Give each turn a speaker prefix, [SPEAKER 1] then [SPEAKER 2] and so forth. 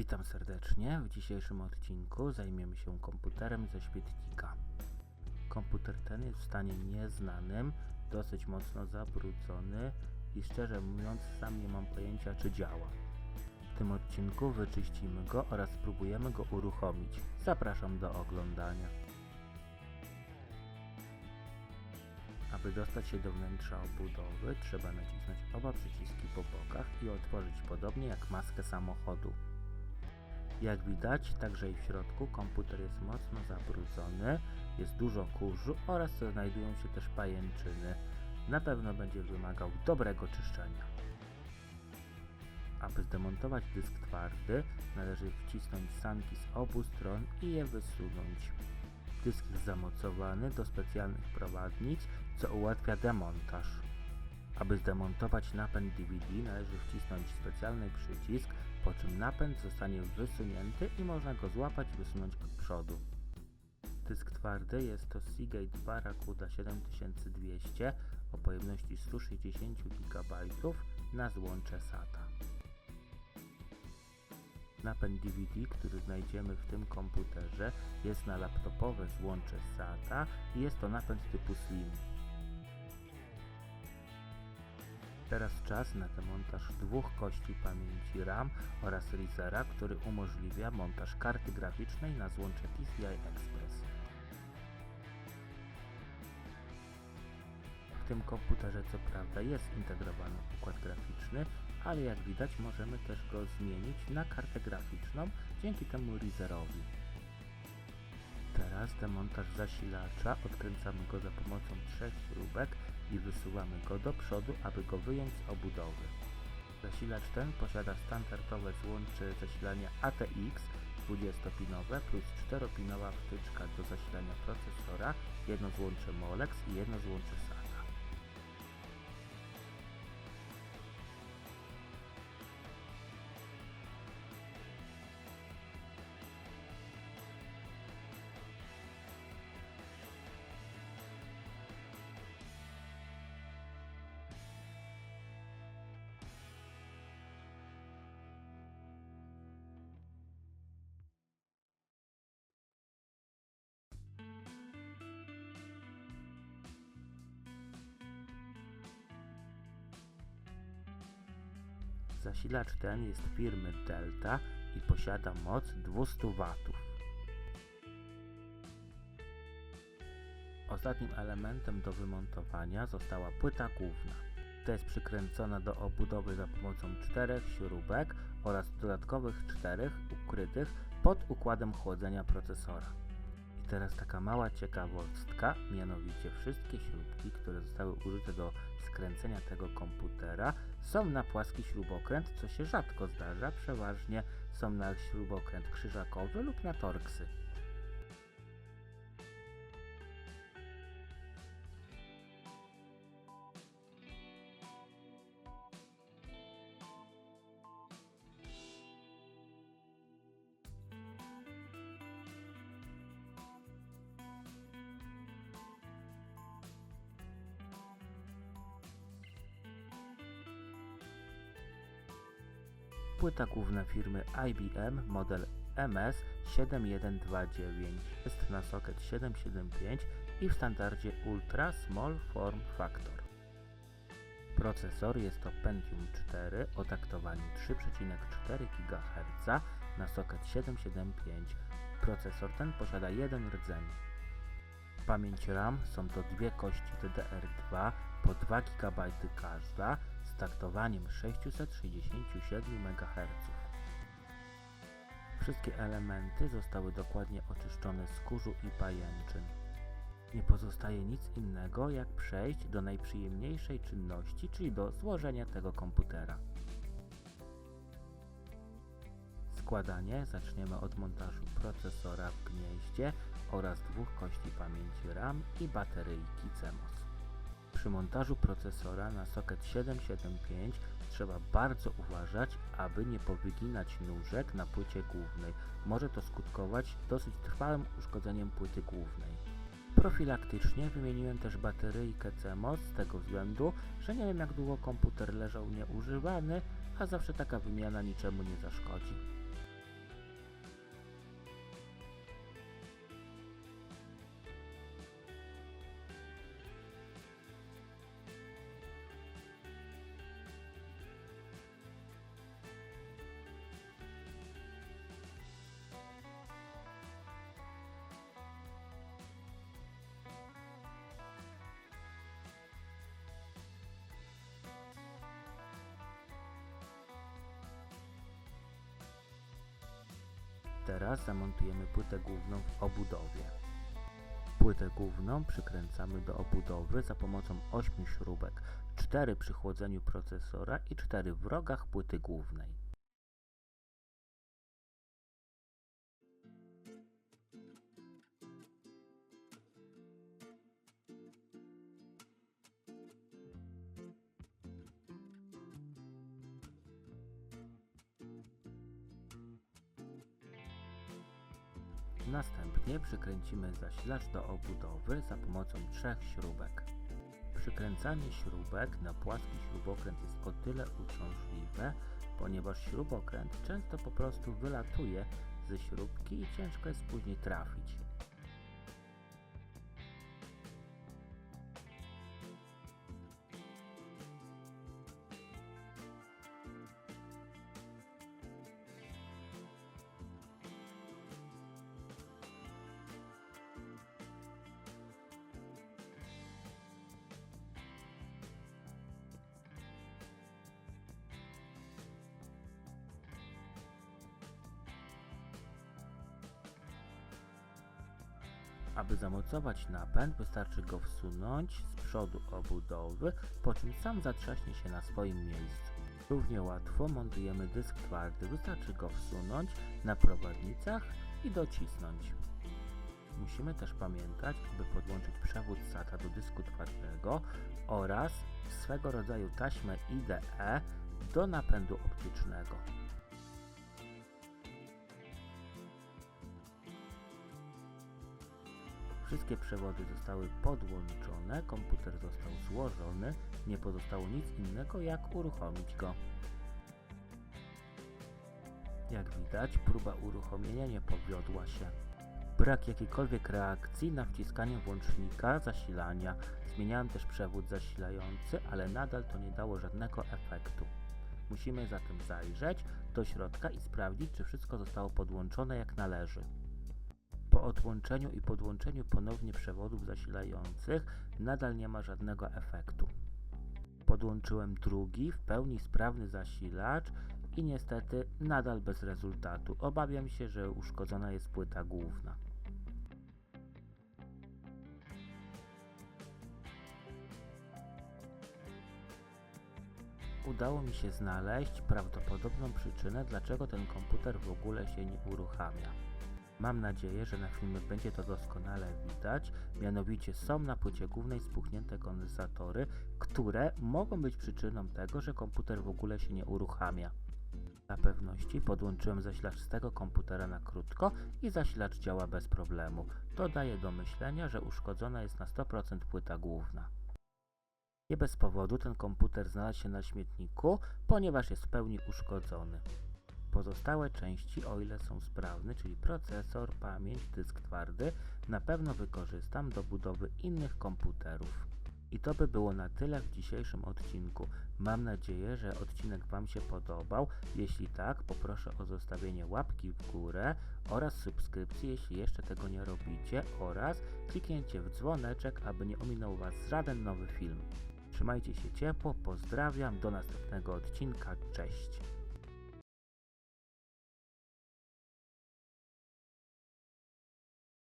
[SPEAKER 1] Witam serdecznie. W dzisiejszym odcinku zajmiemy się komputerem ze śmietnika. Komputer ten jest w stanie nieznanym, dosyć mocno zabrudzony i szczerze mówiąc sam nie mam pojęcia czy działa. W tym odcinku wyczyścimy go oraz spróbujemy go uruchomić. Zapraszam do oglądania. Aby dostać się do wnętrza obudowy, trzeba nacisnąć oba przyciski po bokach i otworzyć podobnie jak maskę samochodu. Jak widać, także i w środku komputer jest mocno zabrudzony, jest dużo kurzu oraz znajdują się też pajęczyny. Na pewno będzie wymagał dobrego czyszczenia. Aby zdemontować dysk twardy, należy wcisnąć sanki z obu stron i je wysunąć. Dysk jest zamocowany do specjalnych prowadnic, co ułatwia demontaż. Aby zdemontować napęd DVD należy wcisnąć specjalny przycisk, po czym napęd zostanie wysunięty i można go złapać i wysunąć od przodu. Dysk twardy jest to Seagate Barracuda 7200 o pojemności 160 GB na złącze SATA. Napęd DVD, który znajdziemy w tym komputerze jest na laptopowe złącze SATA i jest to napęd typu Slim. Teraz czas na demontaż dwóch kości pamięci RAM oraz Risera, który umożliwia montaż karty graficznej na złącze PCI Express. W tym komputerze co prawda jest integrowany układ graficzny, ale jak widać możemy też go zmienić na kartę graficzną dzięki temu Riserowi. Teraz demontaż zasilacza, odkręcamy go za pomocą trzech śrubek i wysuwamy go do przodu, aby go wyjąć z obudowy. Zasilacz ten posiada standardowe złącze zasilania ATX 20-pinowe plus 4-pinowa wtyczka do zasilania procesora, jedno złącze Molex i jedno złącze SATA. Zasilacz ten jest firmy Delta i posiada moc 200 W. Ostatnim elementem do wymontowania została płyta główna. Ta jest przykręcona do obudowy za pomocą czterech śrubek oraz dodatkowych czterech ukrytych pod układem chłodzenia procesora. Teraz taka mała ciekawostka, mianowicie wszystkie śrubki, które zostały użyte do skręcenia tego komputera są na płaski śrubokręt, co się rzadko zdarza, przeważnie są na śrubokręt krzyżakowy lub na torksy. Płyta główna firmy IBM model MS7129 jest na socket 775 i w standardzie Ultra Small Form Factor. Procesor jest to Pentium 4 o taktowaniu 3,4 GHz na socket 775. Procesor ten posiada jeden rdzeń. Pamięć RAM są to dwie kości DDR2 po 2 GB każda z taktowaniem 667 MHz. Wszystkie elementy zostały dokładnie oczyszczone z kurzu i pajęczyn. Nie pozostaje nic innego jak przejść do najprzyjemniejszej czynności, czyli do złożenia tego komputera. Składanie zaczniemy od montażu procesora w gnieździe oraz dwóch kości pamięci RAM i bateryjki CMOS. Przy montażu procesora na socket 775 trzeba bardzo uważać, aby nie powyginać nóżek na płycie głównej. Może to skutkować dosyć trwałym uszkodzeniem płyty głównej. Profilaktycznie wymieniłem też bateryjkę CMOS z tego względu, że nie wiem jak długo komputer leżał nieużywany, a zawsze taka wymiana niczemu nie zaszkodzi. Teraz zamontujemy płytę główną w obudowie. Płytę główną przykręcamy do obudowy za pomocą 8 śrubek, 4 przy chłodzeniu procesora i 4 w rogach płyty głównej. Następnie przykręcimy zasilacz do obudowy za pomocą trzech śrubek. Przykręcanie śrubek na płaski śrubokręt jest o tyle uciążliwe, ponieważ śrubokręt często po prostu wylatuje ze śrubki i ciężko jest później trafić. Aby zamocować napęd, wystarczy go wsunąć z przodu obudowy, po czym sam zatrzaśnie się na swoim miejscu. Równie łatwo montujemy dysk twardy, wystarczy go wsunąć na prowadnicach i docisnąć. Musimy też pamiętać, aby podłączyć przewód SATA do dysku twardego oraz swego rodzaju taśmę IDE do napędu optycznego. Wszystkie przewody zostały podłączone, komputer został złożony, nie pozostało nic innego jak uruchomić go. Jak widać, próba uruchomienia nie powiodła się. Brak jakiejkolwiek reakcji na wciskanie włącznika zasilania. Zmieniałem też przewód zasilający, ale nadal to nie dało żadnego efektu. Musimy zatem zajrzeć do środka i sprawdzić, czy wszystko zostało podłączone jak należy. Po odłączeniu i podłączeniu ponownie przewodów zasilających nadal nie ma żadnego efektu. Podłączyłem drugi, w pełni sprawny zasilacz i niestety nadal bez rezultatu. Obawiam się, że uszkodzona jest płyta główna. Udało mi się znaleźć prawdopodobną przyczynę, dlaczego ten komputer w ogóle się nie uruchamia. Mam nadzieję, że na filmie będzie to doskonale widać, mianowicie są na płycie głównej spuchnięte kondensatory, które mogą być przyczyną tego, że komputer w ogóle się nie uruchamia. Dla pewności podłączyłem zasilacz z tego komputera na krótko i zasilacz działa bez problemu. To daje do myślenia, że uszkodzona jest na 100% płyta główna. Nie bez powodu ten komputer znalazł się na śmietniku, ponieważ jest w pełni uszkodzony. Pozostałe części, o ile są sprawne, czyli procesor, pamięć, dysk twardy, na pewno wykorzystam do budowy innych komputerów. I to by było na tyle w dzisiejszym odcinku. Mam nadzieję, że odcinek Wam się podobał. Jeśli tak, poproszę o zostawienie łapki w górę oraz subskrypcji, jeśli jeszcze tego nie robicie, oraz kliknięcie w dzwoneczek, aby nie ominął Was żaden nowy film. Trzymajcie się ciepło, pozdrawiam, do następnego odcinka, cześć!